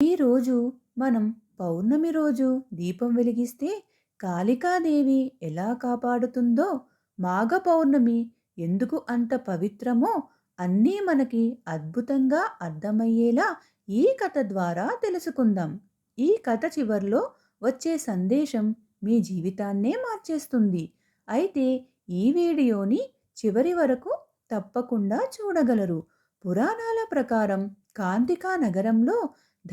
ఈరోజు మనం పౌర్ణమి రోజు దీపం వెలిగిస్తే కాళికాదేవి ఎలా కాపాడుతుందో మాఘ పౌర్ణమి ఎందుకు అంత పవిత్రమో అన్నీ మనకి అద్భుతంగా అర్థమయ్యేలా ఈ కథ ద్వారా తెలుసుకుందాం. ఈ కథ చివరిలో వచ్చే సందేశం మీ జీవితాన్నే మార్చేస్తుంది. అయితే ఈ వీడియోని చివరి వరకు తప్పకుండా చూడగలరు. పురాణాల ప్రకారం కాంతికా నగరంలో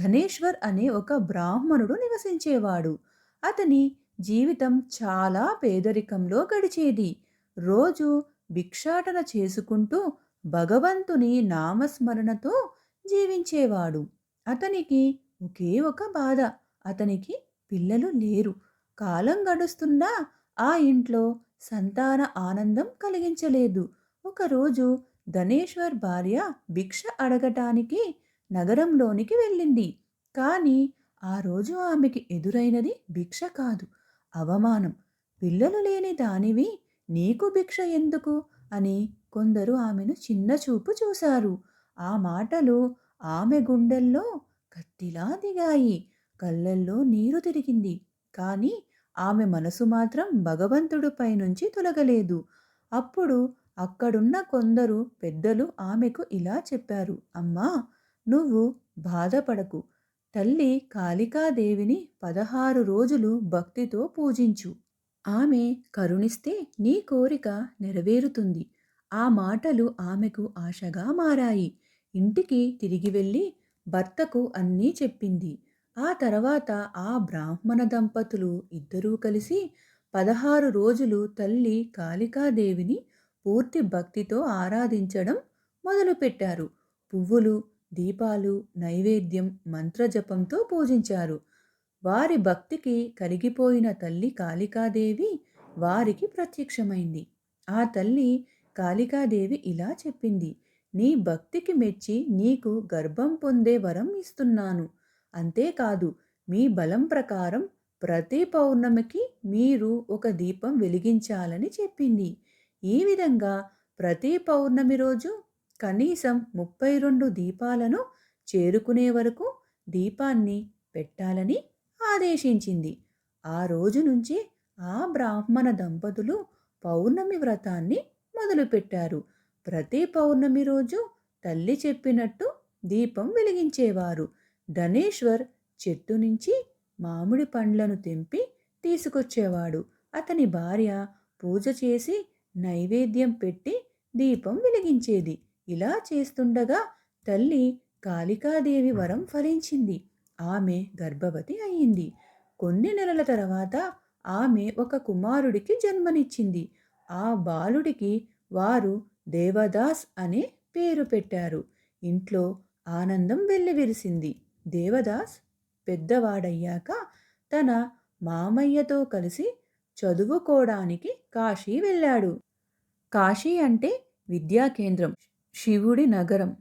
ధనేశ్వర్ అనే ఒక బ్రాహ్మణుడు నివసించేవాడు. అతని జీవితం చాలా పేదరికంలో గడిచేది. రోజు భిక్షాటన చేసుకుంటూ భగవంతుని నామస్మరణతో జీవించేవాడు. అతనికి ఒకే ఒక బాధ అతనికి పిల్లలు లేరు. కాలం గడుస్తున్నా ఆ ఇంట్లో సంతాన ఆనందం కలిగించలేదు. ఒకరోజు ధనేశ్వర్ భార్య భిక్ష అడగటానికి నగరంలోనికి వెళ్ళింది. కానీ ఆ రోజు ఆమెకి ఎదురైనది భిక్ష కాదు అవమానం. పిల్లలు లేని దానివి నీకు భిక్ష ఎందుకు? అని కొందరు ఆమెను చిన్న చూపు చూశారు. ఆ మాటలు ఆమె గుండెల్లో కత్తిలా దిగాయి. కళ్ళల్లో నీరు తిరిగింది. కానీ ఆమె మనసు మాత్రం భగవంతుడిపై నుంచి తొలగలేదు. అప్పుడు అక్కడున్న కొందరు పెద్దలు ఆమెకు ఇలా చెప్పారు అమ్మా నువ్వు బాధపడకు. తల్లి కాళికాదేవిని పదహారు రోజులు భక్తితో పూజించు. ఆమె కరుణిస్తే నీ కోరిక నెరవేరుతుంది. ఆ మాటలు ఆమెకు ఆశగా మారాయి. ఇంటికి తిరిగి వెళ్ళి భర్తకు అన్నీ చెప్పింది. ఆ తర్వాత ఆ బ్రాహ్మణ దంపతులు ఇద్దరూ కలిసి పదహారు రోజులు తల్లి కాళికాదేవిని పూర్తి భక్తితో ఆరాధించడం మొదలుపెట్టారు. పువ్వులు దీపాలు నైవేద్యం మంత్రజపంతో పూజించారు. వారి భక్తికి కరిగిపోయిన తల్లి కాళికాదేవి వారికి ప్రత్యక్షమైంది. ఆ తల్లి కాళికాదేవి ఇలా చెప్పింది నీ భక్తికి మెచ్చి నీకు గర్భం పొందే వరం ఇస్తున్నాను. అంతేకాదు మీ బలం ప్రకారం ప్రతి పౌర్ణమికి మీరు ఒక దీపం వెలిగించాలని చెప్పింది. ఈ విధంగా ప్రతి పౌర్ణమి రోజు కనీసం ముప్పై రెండు దీపాలను చేరుకునే వరకు దీపాన్ని పెట్టాలని ఆదేశించింది. ఆ రోజు నుంచి ఆ బ్రాహ్మణ దంపతులు పౌర్ణమి వ్రతాన్ని మొదలుపెట్టారు. ప్రతి పౌర్ణమి రోజు తల్లి చెప్పినట్టు దీపం వెలిగించేవారు. ధనేశ్వర్ చెట్టు నుంచి మామిడి పండ్లను తెంపి తీసుకొచ్చేవాడు. అతని భార్య పూజ చేసి నైవేద్యం పెట్టి దీపం వెలిగించేది. ఇలా చేస్తుండగా తల్లి కాళికాదేవి వరం ఫలించింది. ఆమె గర్భవతి అయింది. కొన్ని నెలల తర్వాత ఆమె ఒక కుమారుడికి జన్మనిచ్చింది. ఆ బాలుడికి వారు దేవదాస్ అనే పేరు పెట్టారు. ఇంట్లో ఆనందం వెల్లివిరిసింది దేవదాస్ పెద్దవాడయ్యాక తన మామయ్యతో కలిసి చదువుకోవడానికి కాశీ వెళ్ళాడు. కాశీ అంటే విద్యా కేంద్రం శివుడి నగరం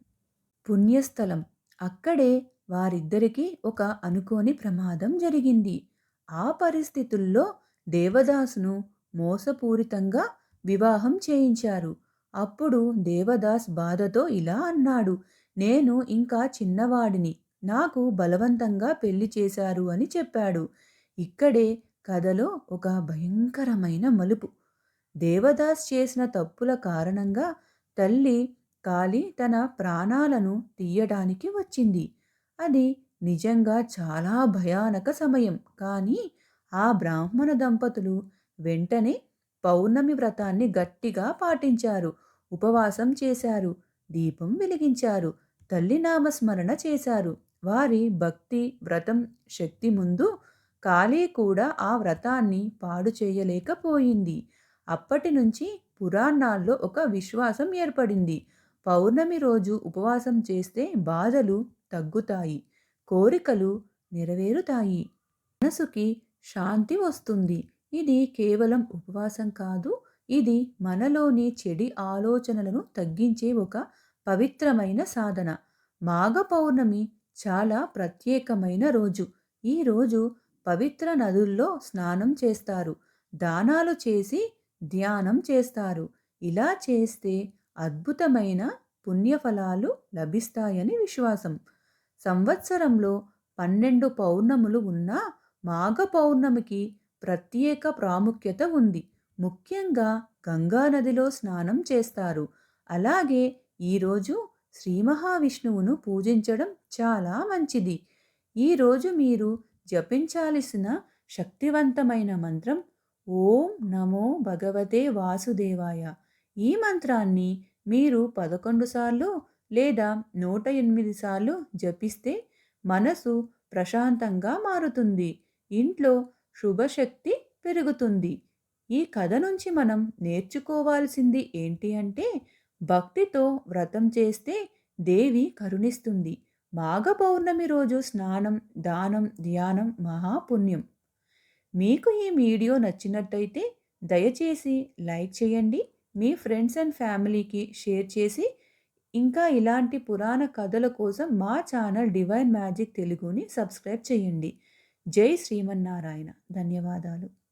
పుణ్యస్థలం. అక్కడే వారిద్దరికీ ఒక అనుకోని ప్రమాదం జరిగింది. ఆ పరిస్థితుల్లో దేవదాసును మోసపూరితంగా వివాహం చేయించారు. అప్పుడు దేవదాస్ బాధతో ఇలా అన్నాడు నేను ఇంకా చిన్నవాడిని. నాకు బలవంతంగా పెళ్ళి చేశారు అని చెప్పాడు. ఇక్కడే కథలో ఒక భయంకరమైన మలుపు. దేవదాస్ చేసిన తప్పుల కారణంగా తల్లి కాలి తన ప్రాణాలను తీయడానికి వచ్చింది. అది నిజంగా చాలా భయానక సమయం. కానీ ఆ బ్రాహ్మణ దంపతులు వెంటనే పౌర్ణమి వ్రతాన్ని గట్టిగా పాటించారు. ఉపవాసం చేశారు. దీపం వెలిగించారు. తల్లి నామస్మరణ చేశారు. వారి భక్తి వ్రతం శక్తి ముందు కాళీ కూడా ఆ వ్రతాన్ని పాడు చేయలేకపోయింది. అప్పటి నుంచి పురాణాల్లో ఒక విశ్వాసం ఏర్పడింది. పౌర్ణమి రోజు ఉపవాసం చేస్తే బాధలు తగ్గుతాయి కోరికలు నెరవేరుతాయి. మనసుకి శాంతి వస్తుంది. ఇది కేవలం ఉపవాసం కాదు ఇది మనలోని చెడి ఆలోచనలను తగ్గించే ఒక పవిత్రమైన సాధన. మాఘ పౌర్ణమి చాలా ప్రత్యేకమైన రోజు. ఈ రోజు పవిత్ర నదుల్లో స్నానం చేస్తారు. దానాలు చేసి ధ్యానం చేస్తారు. ఇలా చేస్తే అద్భుతమైన పుణ్యఫలాలు లభిస్తాయని విశ్వాసం. సంవత్సరంలో పన్నెండు పౌర్ణములు ఉన్నా మాఘ పౌర్ణమికి ప్రత్యేక ప్రాముఖ్యత ఉంది. ముఖ్యంగా గంగా నదిలో స్నానం చేస్తారు. అలాగే ఈరోజు శ్రీ మహావిష్ణువును పూజించడం చాలా మంచిది. ఈరోజు మీరు జపించాల్సిన శక్తివంతమైన మంత్రం ఓం నమో భగవతే వాసుదేవాయ. ఈ మంత్రాన్ని మీరు పదకొండు సార్లు లేదా నూట ఎనిమిది సార్లు జపిస్తే మనసు ప్రశాంతంగా మారుతుంది. ఇంట్లో శుభశక్తి పెరుగుతుంది. ఈ కథ నుంచి మనం నేర్చుకోవాల్సింది ఏంటి అంటే భక్తితో వ్రతం చేస్తే దేవి కరుణిస్తుంది. మాఘ పౌర్ణమి రోజు స్నానం దానం ధ్యానం మహాపుణ్యం. మీకు ఈ వీడియో నచ్చినట్టయితే దయచేసి లైక్ చేయండి. మీ ఫ్రెండ్స్ అండ్ ఫ్యామిలీకి షేర్ చేసి ఇంకా ఇలాంటి పురాణ కథల కోసం మా ఛానల్ డివైన్ మ్యాజిక్ తెలుగుని సబ్స్క్రైబ్ చేయండి. జై శ్రీమన్నారాయణ. ధన్యవాదాలు.